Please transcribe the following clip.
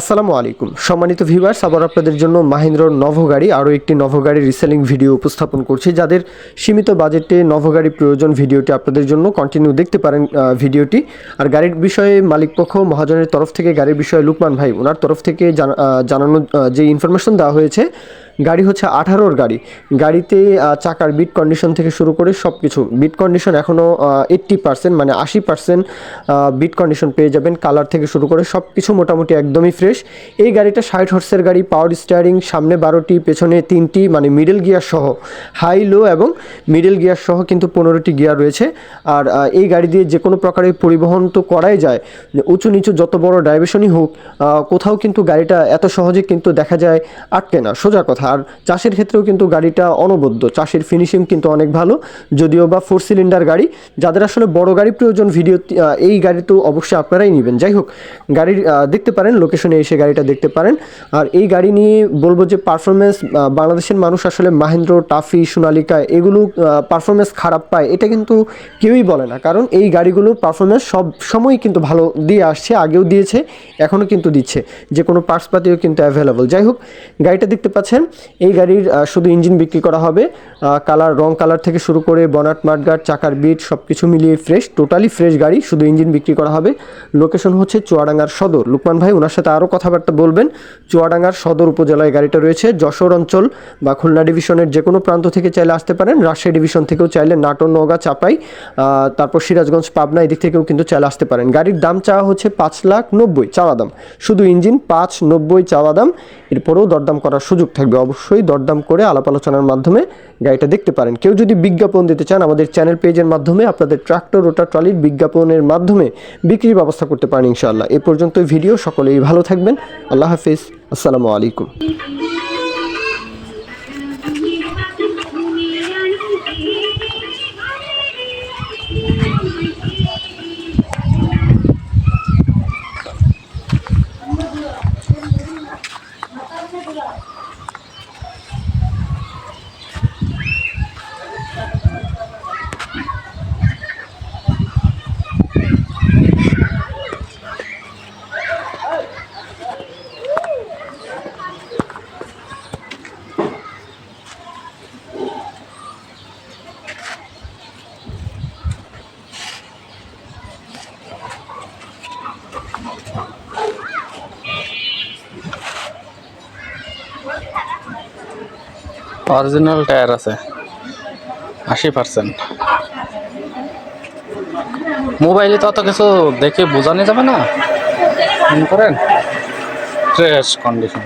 আসসালামু আলাইকুম। সম্মানিত ভিউয়ার্স, আবার আপনাদের জন্য মাহিন্দ্র নভো গাড়ি আরও একটি নভো গাড়ি রিসেলিং ভিডিও উপস্থাপন করছি, যাদের সীমিত বাজেটে নভো গাড়ি প্রয়োজন ভিডিওটি আপনাদের জন্য। কন্টিনিউ দেখতে পারেন ভিডিওটি আর গাড়ির বিষয়ে মালিকপক্ষ মহাজনের তরফ থেকে গাড়ির বিষয়ে লুকমান ভাই ওনার তরফ থেকে জানানো যে ইনফরমেশন দেওয়া হয়েছে, গাড়ি হচ্ছে আঠারোর গাড়ি। গাড়িতে চাকার বিট কন্ডিশন থেকে শুরু করে সব কিছু বিট কন্ডিশন এখনও এইট্টি পার্সেন্ট মানে আশি পার্সেন্ট বিট কন্ডিশন পেয়ে যাবেন। কালার থেকে শুরু করে সব কিছু মোটামুটি একদমই ফ্রেশ এই গাড়িটা ষাট হর্সের গাড়ি পাওয়ার স্টিয়ারিং সামনে বারোটি, পেছনে তিনটি মানে মিডল গিয়ার সহ। হাই লো এবং মিডল গিয়ার সহ কিন্তু পনেরোটি গিয়ার রয়েছে। আর এই গাড়ি দিয়ে যে কোনো প্রকারের পরিবহন তো করাই যায়। উঁচু নিচু যত বড় ডাইভেশনই হোক কোথাও কিন্তু গাড়িটা এত সহজে কিন্তু দেখা যায় আটকে না। সোজা কথা। আর চাষের ক্ষেত্রেও কিন্তু গাড়িটা অনবদ্য। চাষের ফিনিশিং কিন্তু অনেক ভালো। যদিও বা ফোর সিলিন্ডার গাড়ি, যাদের আসলে বড় গাড়ি প্রয়োজন ভিডিও এই গাড়ি তো অবশ্যই আপনারাই নেবেন। যাই হোক, গাড়ির দেখতে পারেন লোকেশনে এসে গাড়িটা দেখতে পারেন। আর এই গাড়ি নিয়ে বলব যে পারফরমেন্স বাংলাদেশের মানুষ আসলে মাহেন্দ্র, টাফি, সোনালিকা এগুলো পারফরমেন্স খারাপ পায়, এটা কিন্তু কেউই বলে না। কারণ এই গাড়িগুলো পারফরমেন্স সব সময় কিন্তু ভালো দিয়ে আসছে, আগেও দিয়েছে, এখনও কিন্তু দিচ্ছে, যে কোনো পার্টসপাতিও কিন্তু অ্যাভেলেবল যাই হোক, গাড়িটা দেখতে পাচ্ছেন, এই গাড়ির শুধু ইঞ্জিন বিক্রি করা হবে কালার রং কালার থেকে শুরু করে বনাট মাঠগার্ড চাকার বিট সব কিছু মিলিয়ে ফ্রেশ টোটালি ফ্রেশ গাড়ি শুধু ইঞ্জিন বিক্রি করা হবে। লোকেশন হচ্ছে চুয়াডাঙ্গার সদর। লুকমান ভাই ওনার সাথে আরও কথাবার্তা বলবেন। চুয়াডাঙ্গার সদর উপজেলায় গাড়িটা রয়েছে। যশোর অঞ্চল বা খুলনা ডিভিশনের যে কোনো প্রান্ত থেকে চাইলে আসতে পারেন। রাজশাহী ডিভিশন থেকেও চাইলে নাটোর, নওগাঁ, চাপাই তারপর সিরাজগঞ্জ, পাবনা এদিক থেকেও কিন্তু চাইলে আসতে পারেন। গাড়ির দাম চাওয়া হচ্ছে পাঁচ লাখ নব্বই চাওয়া দাম। শুধু ইঞ্জিন পাঁচ নব্বই চাওয়া দাম। এরপরেও দরদাম করার সুযোগ থাকবে। অবশ্যই দরদাম করে আলাপ আলোচনার মাধ্যমে গাড়িটা দেখতে পারেন। কেউ যদি বিজ্ঞাপন দিতে চান, আমাদের চ্যানেল পেজের মাধ্যমে আপনাদের ট্রাক্টর, রোটার, ট্রলির বিজ্ঞাপনের মাধ্যমে বিক্রির ব্যবস্থা করতে পারেন ইনশাআল্লাহ। এ পর্যন্ত ভিডিও। সকলেই ভালো থাকবেন আল্লাহ হাফিজ আসসালামু আলাইকুম অরিজিনাল টায়ার আছে। আশি পার্সেন্ট মোবাইলে তো অত কিছু দেখে বোঝানো যাবে না। করেন? Fresh condition